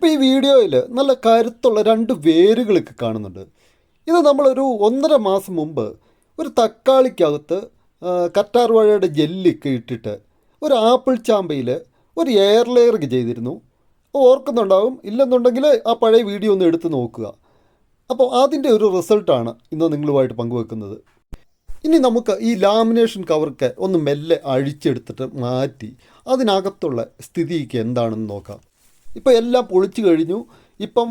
ഇപ്പോൾ ഈ വീഡിയോയിൽ നല്ല കരുത്തുള്ള രണ്ട് വേരുകളൊക്കെ കാണുന്നുണ്ട്. ഇത് നമ്മളൊരു ഒന്നര മാസം മുമ്പ് ഒരു തക്കാളിക്കകത്ത് കറ്റാർവാഴയുടെ കറ്റാർ വാഴയുടെ ജെല്ലൊക്കെ ഇട്ടിട്ട് ഒരു ആപ്പിൾ ചാമ്പയിൽ ഒരു എയർ ലെയർ ചെയ്തിരുന്നു. ഓർക്കുന്നുണ്ടാവും ഇല്ലെന്നുണ്ടെങ്കിൽ ആ പഴയ വീഡിയോ ഒന്ന് എടുത്ത് നോക്കുക. അപ്പോൾ അതിന്റെ ഒരു റിസൾട്ടാണ് ഇന്ന് നിങ്ങളുമായിട്ട് പങ്കുവെക്കുന്നത്. ഇനി നമുക്ക് ഈ ലാമിനേഷൻ കവർക്ക് ഒന്ന് മെല്ലെ അഴിച്ചെടുത്തിട്ട് മാറ്റി അതിനകത്തുള്ള സ്ഥിതിക്ക് എന്താണെന്ന് നോക്കാം. ഇപ്പോൾ എല്ലാം പൊളിച്ചു കഴിഞ്ഞു. ഇപ്പം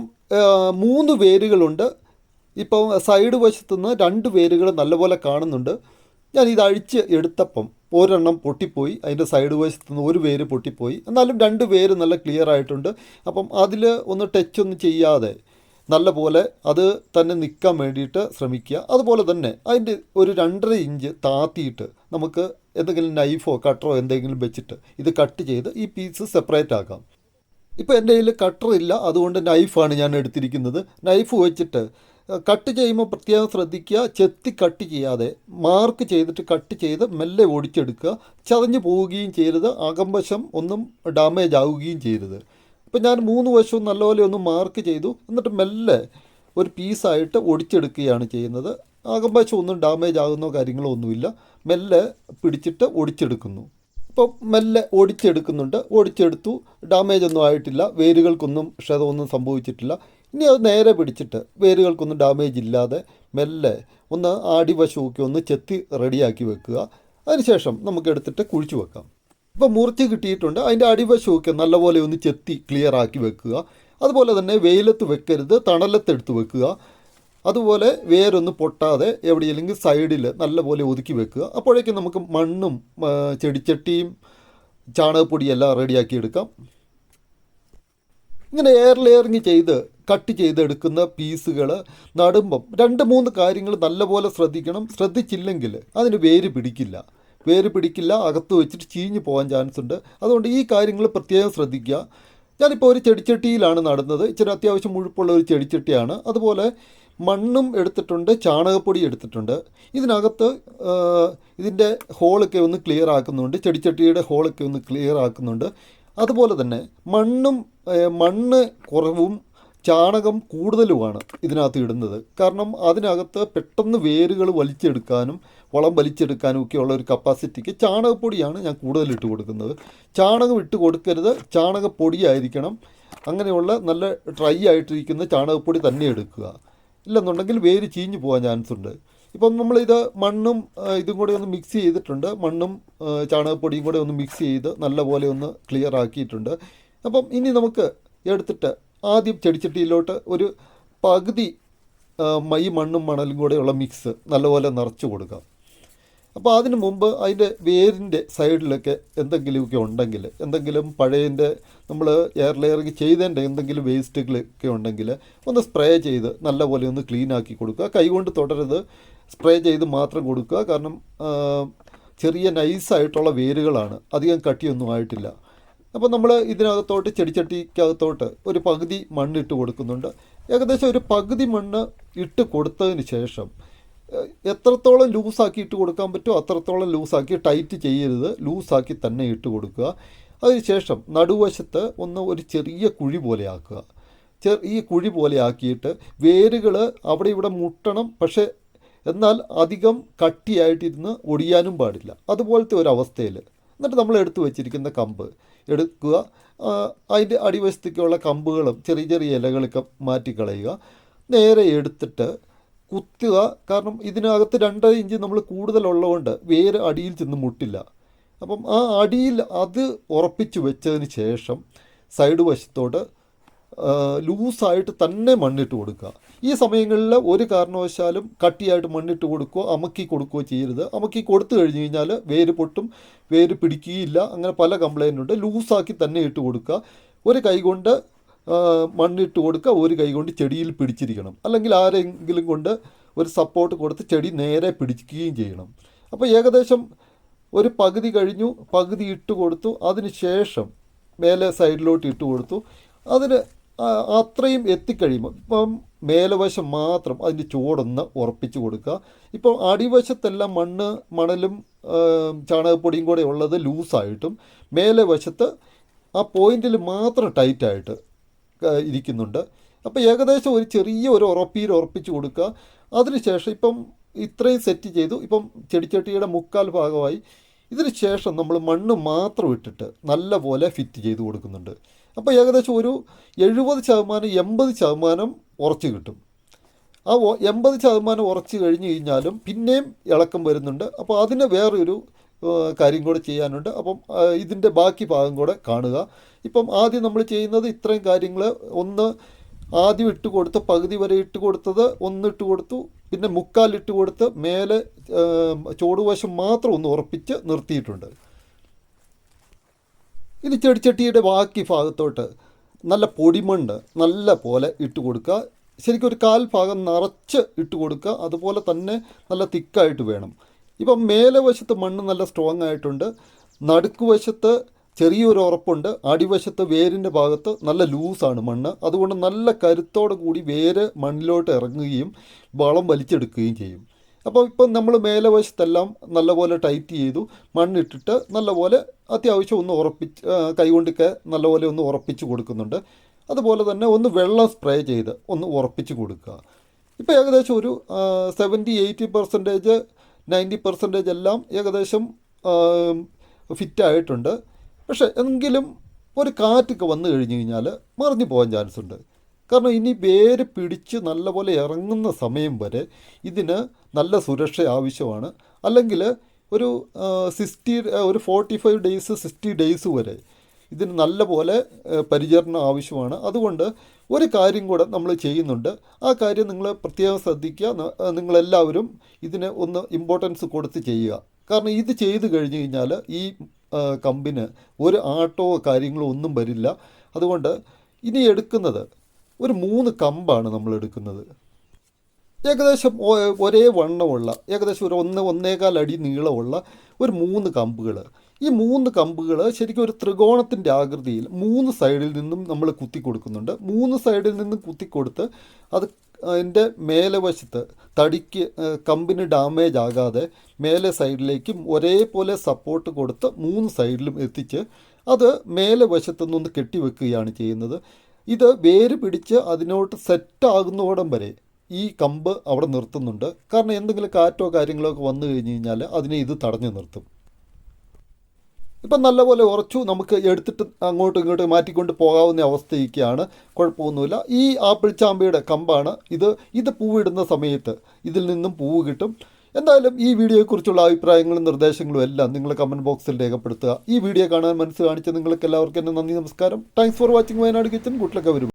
മൂന്ന് വേരുകളുണ്ട്. ഇപ്പം സൈഡ് വശത്തു നിന്ന് രണ്ട് വേരുകൾ നല്ലപോലെ കാണുന്നുണ്ട്. ഞാൻ ഇത് അഴിച്ച് എടുത്തപ്പം ഒരെണ്ണം പൊട്ടിപ്പോയി. അതിന്റെ സൈഡ് വശത്തു നിന്ന് ഒരു വേര് പൊട്ടിപ്പോയി. എന്നാലും രണ്ട് വേര് നല്ല ക്ലിയർ ആയിട്ടുണ്ട്. അപ്പം അതിൽ ഒന്ന് ടച്ച് ഒന്നും ചെയ്യാതെ നല്ലപോലെ അത് തന്നെ നിൽക്കാൻ വേണ്ടിയിട്ട് ശ്രമിക്കുക. അതുപോലെ തന്നെ അതിന്റെ ഒരു രണ്ടര ഇഞ്ച് താത്തിയിട്ട് നമുക്ക് എന്തെങ്കിലും നൈഫോ കട്ടറോ എന്തെങ്കിലും വെച്ചിട്ട് ഇത് കട്ട് ചെയ്ത് ഈ പീസ് സെപ്പറേറ്റ് ആക്കാം. ഇപ്പോൾ എന്റെ കയ്യിൽ കട്ടർ ഇല്ല. അതുകൊണ്ട് നൈഫാണ് ഞാൻ എടുത്തിരിക്കുന്നത്. നൈഫ് വെച്ചിട്ട് കട്ട് ചെയ്യുമ്പോൾ പ്രത്യേകം ശ്രദ്ധിക്കുക. ചെത്തി കട്ട് ചെയ്യാതെ മാർക്ക് ചെയ്തിട്ട് കട്ട് ചെയ്ത് മെല്ലെ ഓടിച്ചെടുക്കുക. ചതഞ്ഞു പോവുകയും ചെയ്യരുത്. അകംവശം ഒന്നും ഡാമേജ് ആവുകയും ചെയ്യരുത്. ഇപ്പം ഞാൻ മൂന്ന് വശവും നല്ലപോലെ ഒന്ന് മാർക്ക് ചെയ്തു. എന്നിട്ട് മെല്ലെ ഒരു പീസായിട്ട് ഒടിച്ചെടുക്കുകയാണ് ചെയ്യുന്നത്. അകംവശം ഒന്നും ഡാമേജ് ആകുന്നോ കാര്യങ്ങളോ ഒന്നുമില്ല. മെല്ലെ പിടിച്ചിട്ട് ഒടിച്ചെടുക്കുന്നു ഇപ്പം മെല്ലെ ഓടിച്ചെടുക്കുന്നുണ്ട്. ഓടിച്ചെടുത്തു. ഡാമേജ് ഒന്നും ആയിട്ടില്ല. വേരുകൾക്കൊന്നും ക്ഷതമൊന്നും സംഭവിച്ചിട്ടില്ല. ഇനി അത് നേരെ പിടിച്ചിട്ട് വേരുകൾക്കൊന്നും ഡാമേജ് ഇല്ലാതെ മെല്ലെ ഒന്ന് ആടിവശമൊക്കെ ഒന്ന് ചെത്തി റെഡിയാക്കി വെക്കുക. അതിനുശേഷം നമുക്ക് എടുത്തിട്ട് കുഴിച്ചു വെക്കാം. ഇപ്പോൾ മുറിച്ച് കിട്ടിയിട്ടുണ്ട്. അതിന്റെ അടിവശമൊക്കെ നല്ലപോലെ ഒന്ന് ചെത്തി ക്ലിയർ ആക്കി വെക്കുക. അതുപോലെ തന്നെ വെയിലത്ത് വെക്കരുത്. തണലത്തെടുത്ത് വെക്കുക. അതുപോലെ വേരൊന്നും പൊട്ടാതെ എവിടെയെങ്കിലും സൈഡിൽ നല്ലപോലെ ഒതുക്കി വെക്കുക. അപ്പോഴേക്കും നമുക്ക് മണ്ണും ചെടിച്ചട്ടിയും ചാണകപ്പൊടിയെല്ലാം റെഡിയാക്കി എടുക്കാം. ഇങ്ങനെ എയർ ലെയറിങ് ചെയ്ത് കട്ട് ചെയ്തെടുക്കുന്ന പീസുകൾ നടുമ്പം രണ്ട് മൂന്ന് കാര്യങ്ങൾ നല്ലപോലെ ശ്രദ്ധിക്കണം. ശ്രദ്ധിച്ചില്ലെങ്കിൽ അതിന് വേര് പിടിക്കില്ല. വേര് പിടിക്കില്ല അകത്ത് വെച്ചിട്ട് ചീഞ്ഞു പോകാൻ ചാൻസ് ഉണ്ട്. അതുകൊണ്ട് ഈ കാര്യങ്ങൾ പ്രത്യേകം ശ്രദ്ധിക്കുക. ഞാനിപ്പോൾ ഒരു ചെടിച്ചട്ടിയിലാണ് നടുന്നത്. ഇച്ചിരി അത്യാവശ്യം മുഴുപ്പുള്ള ഒരു ചെടിച്ചട്ടിയാണ്. അതുപോലെ മണ്ണും എടുത്തിട്ടുണ്ട് ചാണകപ്പൊടി എടുത്തിട്ടുണ്ട്. ഇതിനകത്ത് ഇതിന്റെ ഹോളൊക്കെ ഒന്ന് ക്ലിയർ ആക്കുന്നുണ്ട് ചെടിച്ചട്ടിയുടെ ഹോളൊക്കെ ഒന്ന് ക്ലിയർ ആക്കുന്നുണ്ട്. അതുപോലെ തന്നെ മണ്ണും മണ്ണ് കുറവും ചാണകം കൂടുതലുമാണ് ഇതിനകത്ത് ഇടുന്നത്. കാരണം അതിനകത്ത് പെട്ടെന്ന് വേരുകൾ വലിച്ചെടുക്കാനും വളം വലിച്ചെടുക്കാനും ഒക്കെ ഉള്ള ഒരു കപ്പാസിറ്റിക്ക് ചാണകപ്പൊടിയാണ് ഞാൻ കൂടുതൽ ഇട്ട് കൊടുക്കുന്നത്. ചാണകം ഇട്ട് കൊടുക്കരുത് ചാണകപ്പൊടിയായിരിക്കണം. അങ്ങനെയുള്ള നല്ല ഡ്രൈ ആയിട്ടിരിക്കുന്ന ചാണകപ്പൊടി തന്നെ എടുക്കുക. ഇല്ലെന്നുണ്ടെങ്കിൽ വേര് ചീഞ്ഞു പോകാൻ ചാൻസ് ഉണ്ട് ഇപ്പം നമ്മളിത് മണ്ണും ഇതും കൂടെ ഒന്ന് മിക്സ് ചെയ്തിട്ടുണ്ട്. മണ്ണും ചാണകപ്പൊടിയും കൂടെ ഒന്ന് മിക്സ് ചെയ്ത് നല്ലപോലെ ഒന്ന് ക്ലിയർ ആക്കിയിട്ടുണ്ട്. അപ്പം ഇനി നമുക്ക് എടുത്തിട്ട് ആദ്യം ചെടിച്ചട്ടിയിലോട്ട് ഒരു പകുതി ഈ മണ്ണും മണലും കൂടെയുള്ള മിക്സ് നല്ലപോലെ നിറച്ച് കൊടുക്കാം. അപ്പോൾ അതിന് മുമ്പ് അതിന്റെ വേരിന്റെ സൈഡിലൊക്കെ എന്തെങ്കിലുമൊക്കെ ഉണ്ടെങ്കിൽ എന്തെങ്കിലും പഴയതിന്റെ നമ്മൾ എയർ ലെയറിങ് ചെയ്തതിന്റെ എന്തെങ്കിലും വേസ്റ്റുകളൊക്കെ ഉണ്ടെങ്കിൽ ഒന്ന് സ്പ്രേ ചെയ്ത് നല്ലപോലെ ഒന്ന് ക്ലീൻ ആക്കി കൊടുക്കുക. കൈകൊണ്ട് തുടരുത്. സ്പ്രേ ചെയ്ത് മാത്രം കൊടുക്കുക. കാരണം ചെറിയ നൈസായിട്ടുള്ള വേരുകളാണ്. അധികം കട്ടിയൊന്നും ആയിട്ടില്ല. അപ്പോൾ നമ്മൾ ഇതിനകത്തോട്ട് ചെടിച്ചട്ടിക്കകത്തോട്ട് ഒരു പകുതി മണ്ണിട്ട് കൊടുക്കുന്നുണ്ട്. ഏകദേശം ഒരു പകുതി മണ്ണ് ഇട്ട് കൊടുത്തതിന് ശേഷം എത്രത്തോളം ലൂസാക്കി ഇട്ട് കൊടുക്കാൻ പറ്റുമോ അത്രത്തോളം ലൂസാക്കി ടൈറ്റ് ചെയ്യരുത്. ലൂസാക്കി തന്നെ ഇട്ട് കൊടുക്കുക. അതിനുശേഷം നടുവശത്ത് ഒന്ന് ഒരു ചെറിയ കുഴി പോലെ ആക്കുക. ചെ ഈ കുഴി പോലെ ആക്കിയിട്ട് വേരുകൾ അവിടെ ഇവിടെ മുട്ടണം. പക്ഷേ എന്നാൽ അധികം കട്ടിയായിട്ടിരുന്ന് ഒടിയാനും പാടില്ല. അതുപോലത്തെ ഒരു അവസ്ഥയിൽ. എന്നിട്ട് നമ്മൾ എടുത്തു വെച്ചിരിക്കുന്ന കമ്പ് എടുക്കുക. അതിന്റെ അടിവശത്തേക്കുള്ള കമ്പുകളും ചെറിയ ചെറിയ ഇലകളൊക്കെ മാറ്റിക്കളയുക. നേരെ എടുത്തിട്ട് കുത്തുക. കാരണം ഇതിനകത്ത് രണ്ടര ഇഞ്ച് നമ്മൾ കൂടുതലുള്ളതുകൊണ്ട് വേര് അടിയിൽ ചെന്ന് മുട്ടില്ല. അപ്പം ആ അടിയിൽ അത് ഉറപ്പിച്ച് വെച്ചതിന് ശേഷം സൈഡ് വശത്തോട്ട് ലൂസായിട്ട് തന്നെ മണ്ണിട്ട് കൊടുക്കുക. ഈ സമയങ്ങളിൽ ഒരു കാരണവശാലും കട്ടിയായിട്ട് മണ്ണിട്ട് കൊടുക്കുകയോ അമക്കി കൊടുക്കുകയോ ചെയ്യരുത്. അമക്കി കൊടുത്തു കഴിഞ്ഞ് കഴിഞ്ഞാൽ വേര് പൊട്ടും വേര് പിടിക്കുകയില്ല. അങ്ങനെ പല കംപ്ലൈന്റ് ഉണ്ട്. ലൂസാക്കി തന്നെ ഇട്ട് കൊടുക്കുക. ഒരു കൈ കൊണ്ട് ആ, മണ്ണിട്ട് കൊടുക്കുക ഒരു കൈ കൊണ്ട് ചെടിയിൽ പിടിച്ചിരിക്കണം. അല്ലെങ്കിൽ ആരെങ്കിലും കൊണ്ട് ഒരു സപ്പോർട്ട് കൊടുത്ത് ചെടി നേരെ പിടിക്കുകയും ചെയ്യണം. അപ്പോൾ ഏകദേശം ഒരു പകുതി കഴിഞ്ഞു പകുതി ഇട്ട് കൊടുത്തു. അതിന് ശേഷം മേലെ സൈഡിലോട്ട് ഇട്ട് കൊടുത്തു. അതിന് അത്രയും എത്തിക്കഴിയുമ്പോൾ ഇപ്പം മേലവശം മാത്രം അതിന്റെ ചുവടൊന്ന് ഉറപ്പിച്ച് കൊടുക്കുക. ഇപ്പോൾ അടിവശത്തെല്ലാം മണ്ണ് മണലും ചാണകപ്പൊടിയും കൂടെ ഉള്ളത് ലൂസായിട്ടും മേലെ വശത്ത് ആ പോയിന്റിൽ മാത്രം ടൈറ്റായിട്ട് ഇരിക്കുന്നുണ്ട്. അപ്പോൾ ഏകദേശം ഒരു ചെറിയ ഒരു ഉറപ്പിയിൽ ഉറപ്പിച്ച് കൊടുക്കുക. അതിനുശേഷം ഇപ്പം ഇത്രയും സെറ്റ് ചെയ്തു. ഇപ്പം ചെടിച്ചട്ടിയുടെ മുക്കാൽ ഭാഗമായി. ഇതിന് ശേഷം നമ്മൾ മണ്ണ് മാത്രം ഇട്ടിട്ട് നല്ല പോലെ ഫിറ്റ് ചെയ്ത് കൊടുക്കുന്നുണ്ട്. അപ്പോൾ ഏകദേശം ഒരു എഴുപത് ശതമാനം എൺപത് ശതമാനം ഉറച്ച് കിട്ടും. ആ എൺപത് ശതമാനം ഉറച്ച് കഴിഞ്ഞ് കഴിഞ്ഞാലും പിന്നെയും ഇളക്കം വരുന്നുണ്ട്. അപ്പോൾ അതിന് വേറൊരു കാര്യം കൂടെ ചെയ്യാനുണ്ട്. അപ്പം ഇതിന്റെ ബാക്കി ഭാഗം കൂടെ കാണുക. ഇപ്പം ആദ്യം നമ്മൾ ചെയ്യുന്നത് ഇത്രയും കാര്യങ്ങൾ. ഒന്ന് ആദ്യം ഇട്ട് കൊടുത്ത് പകുതി വരെ ഇട്ട് കൊടുത്തത് ഒന്ന് ഇട്ട് കൊടുത്തു. പിന്നെ മുക്കാൽ ഇട്ട് കൊടുത്ത് മേലെ ചുവടുവശം മാത്രം ഒന്ന് ഉറപ്പിച്ച് നിർത്തിയിട്ടുണ്ട്. ഇനി ചെടിച്ചട്ടിയുടെ ബാക്കി ഭാഗത്തോട്ട് നല്ല പൊടിമണ്ണ് നല്ല പോലെ ഇട്ട് കൊടുക്കുക. ശരിക്കും ഒരു കാൽ ഭാഗം നിറച്ച് ഇട്ട് കൊടുക്കുക. അതുപോലെ തന്നെ നല്ല തിക്കായിട്ട് വേണം. ഇപ്പം മേലെ വശത്ത് മണ്ണ് നല്ല സ്ട്രോങ് ആയിട്ടുണ്ട്. നടുക്ക് വശത്ത് ചെറിയൊരു ഉറപ്പുണ്ട്. അടിവശത്ത് വേരിന്റെ ഭാഗത്ത് നല്ല ലൂസാണ് മണ്ണ്. അതുകൊണ്ട് നല്ല കരുത്തോടു കൂടി വേര് മണ്ണിലോട്ട് ഇറങ്ങുകയും വളം വലിച്ചെടുക്കുകയും ചെയ്യും. അപ്പോൾ ഇപ്പം നമ്മൾ മേലെ വശത്തെല്ലാം നല്ലപോലെ ടൈറ്റ് ചെയ്തു. മണ്ണിട്ടിട്ട് നല്ലപോലെ അത്യാവശ്യം ഒന്ന് ഉറപ്പിച്ച് കൈകൊണ്ടൊക്കെ നല്ലപോലെ ഒന്ന് ഉറപ്പിച്ച് കൊടുക്കുന്നുണ്ട്. അതുപോലെ തന്നെ ഒന്ന് വെള്ളം സ്പ്രേ ചെയ്ത് ഒന്ന് ഉറപ്പിച്ച് കൊടുക്കുക. ഇപ്പോൾ ഏകദേശം ഒരു seventy eighty percentage ninety percentage എല്ലാം ഏകദേശം ഫിറ്റായിട്ടുണ്ട് പക്ഷേ എങ്കിലും ഒരു കാറ്റൊക്കെ വന്നു കഴിഞ്ഞ് കഴിഞ്ഞാൽ മറിഞ്ഞു പോകാൻ ചാൻസ് ഉണ്ട് കാരണം ഇനി വേര് പിടിച്ച് നല്ലപോലെ ഇറങ്ങുന്ന സമയം വരെ ഇതിന് നല്ല സുരക്ഷ ആവശ്യമാണ്. അല്ലെങ്കിൽ ഒരു സിക്സ്റ്റി ഒരു forty five days sixty days വരെ ഇതിന് നല്ലപോലെ പരിചരണം ആവശ്യമാണ്. അതുകൊണ്ട് ഒരു കാര്യം കൂടെ നമ്മൾ ചെയ്യുന്നുണ്ട്. ആ കാര്യം നിങ്ങൾ പ്രത്യേകം ശ്രദ്ധിക്കുക. നിങ്ങളെല്ലാവരും ഇതിന് ഒന്ന് ഇമ്പോർട്ടൻസ് കൊടുത്ത് ചെയ്യുക. കാരണം ഇത് ചെയ്തു കഴിഞ്ഞ് കഴിഞ്ഞാൽ ഈ കമ്പിന് ഒരു ആട്ടോ കാര്യങ്ങളോ ഒന്നും വരില്ല. അതുകൊണ്ട് ഇനി എടുക്കുന്നത് ഒരു മൂന്ന് കമ്പാണ് നമ്മൾ എടുക്കുന്നത്. ഏകദേശം ഒരേ വണ്ണമുള്ള ഏകദേശം ഒരു ഒന്ന് ഒന്നേകാൽ അടി നീളമുള്ള ഒരു മൂന്ന് കമ്പുകൾ. ഈ മൂന്ന് കമ്പുകൾ ശരിക്കും ഒരു ത്രികോണത്തിന്റെ ആകൃതിയിൽ മൂന്ന് സൈഡിൽ നിന്നും നമ്മൾ കുത്തി കൊടുക്കുന്നുണ്ട് മൂന്ന് സൈഡിൽ നിന്നും കുത്തി കൊടുത്ത് അത് അതിന്റെ മേലെ വശത്ത് തടിക്ക് കമ്പിന് ഡാമേജ് ആകാതെ മേലെ സൈഡിലേക്കും ഒരേപോലെ സപ്പോർട്ട് കൊടുത്ത് മൂന്ന് സൈഡിലും എത്തിച്ച് അത് മേലെ വശത്തു നിന്ന് കെട്ടിവെക്കുകയാണ് ചെയ്യുന്നത്. ഇത് വേര് പിടിച്ച് അതിനോട്ട് സെറ്റാകുന്നോടം വരെ ഈ കമ്പ് അവിടെ നിർത്തുന്നുണ്ട്. കാരണം എന്തെങ്കിലും കാറ്റോ കാര്യങ്ങളോ ഒക്കെ വന്നു കഴിഞ്ഞ് കഴിഞ്ഞാൽ അതിനെ ഇത് തടഞ്ഞു നിർത്തും. ഇപ്പം നല്ലപോലെ ഉറച്ചു നമുക്ക് എടുത്തിട്ട് അങ്ങോട്ടും ഇങ്ങോട്ടും മാറ്റിക്കൊണ്ട് പോകാവുന്ന അവസ്ഥയൊക്കെയാണ്. കുഴപ്പമൊന്നുമില്ല. ഈ ആപ്പിൾ ചാമ്പയുടെ കമ്പാണ്. ഇത് ഇത് പൂവിടുന്ന സമയത്ത് ഇതിൽ നിന്നും പൂവ് കിട്ടും. എന്തായാലും ഈ വീഡിയോയെക്കുറിച്ചുള്ള അഭിപ്രായങ്ങളും നിർദ്ദേശങ്ങളും എല്ലാം നിങ്ങൾ കമന്റ് ബോക്സിൽ രേഖപ്പെടുത്തുക. ഈ വീഡിയോ കാണാൻ മനസ്സ് കാണിച്ച നിങ്ങൾക്ക് എല്ലാവർക്കും എന്റെ നന്ദി നമസ്കാരം. Thanks for watching Wayanad kitchen good luck വരും